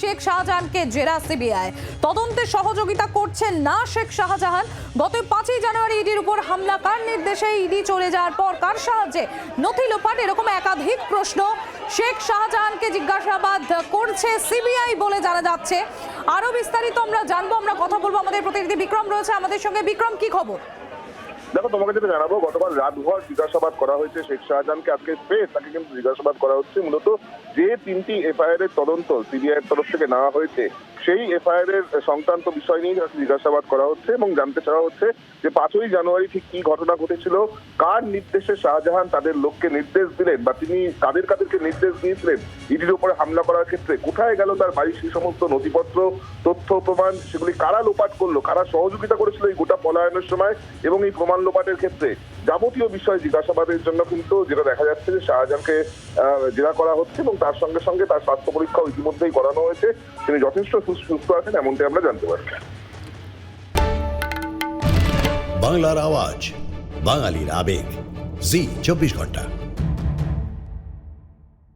শেখ শাহজাহানকে জেরা সিবিআই। তদন্তে সহযোগিতা করছেন না শেখ শাহজাহান। গত পাঁচই জানুয়ারি ইডির উপর হামলা, কার নির্দেশে ইডি চলে যাওয়ার পর কার সাহায্যে? নথি লোপাট, এরকম একাধিক প্রশ্ন শেখ শাহজাহানকে জিজ্ঞাসাবাদ করছে সিবিআই বলে জানা যাচ্ছে। আরও বিস্তারিত আমরা জানব, আমরা কথা বলব। আমাদের প্রতিনিধি বিক্রম রয়েছে আমাদের সঙ্গে। বিক্রম, কি খবর? দেখো, তোমাকে যেটা জানাব গতকাল রাতভর জিজ্ঞাসাবাদ করা হয়েছে শেখ শাহজাহানকে, আজকে ফের তাকে কিন্তু জিজ্ঞাসাবাদ করা হচ্ছে। মূলত যে তিনটি এফআইআর এর তদন্ত সিবিআই এর তরফ থেকে নেওয়া হয়েছে, সেই এফআইআর এর সংক্রান্ত বিষয় নিয়ে জিজ্ঞাসাবাদ করা হচ্ছে এবং জানতে চাওয়া হচ্ছে যে পাঁচই জানুয়ারি ঠিক কি ঘটনা ঘটেছিল, কার নির্দেশে শাহজাহান তাদের লোককে নির্দেশ দিলেন বা তিনি কাদের কাদেরকে নির্দেশ দিয়েছিলেন? ইডির উপরে হামলা করার ক্ষেত্রে কোথায় গেল তার বাড়ির সেই সমস্ত নথিপত্র, তথ্য, প্রমাণ, সেগুলি কারা লোপাট করল, কারা সহযোগিতা করেছিল এই গোটা পলায়নের সময় এবং এই প্রমাণ লোপাটের ক্ষেত্রে যাবতীয় বিষয় জিজ্ঞাসাবাদের জন্য কিন্তু যেটা দেখা যাচ্ছে যে শাহজাহানকে জেরা করা হচ্ছে এবং তার সঙ্গে সঙ্গে তার স্বাস্থ্য পরীক্ষাও ইতিমধ্যেই করানো হয়েছে। তিনি যথেষ্ট সুস্থ আছেন, এমনটাই আমরা জানতে পারছি। বাংলার আওয়াজ, বাঙালির আবেগ। জি, চব্বিশ ঘণ্টা।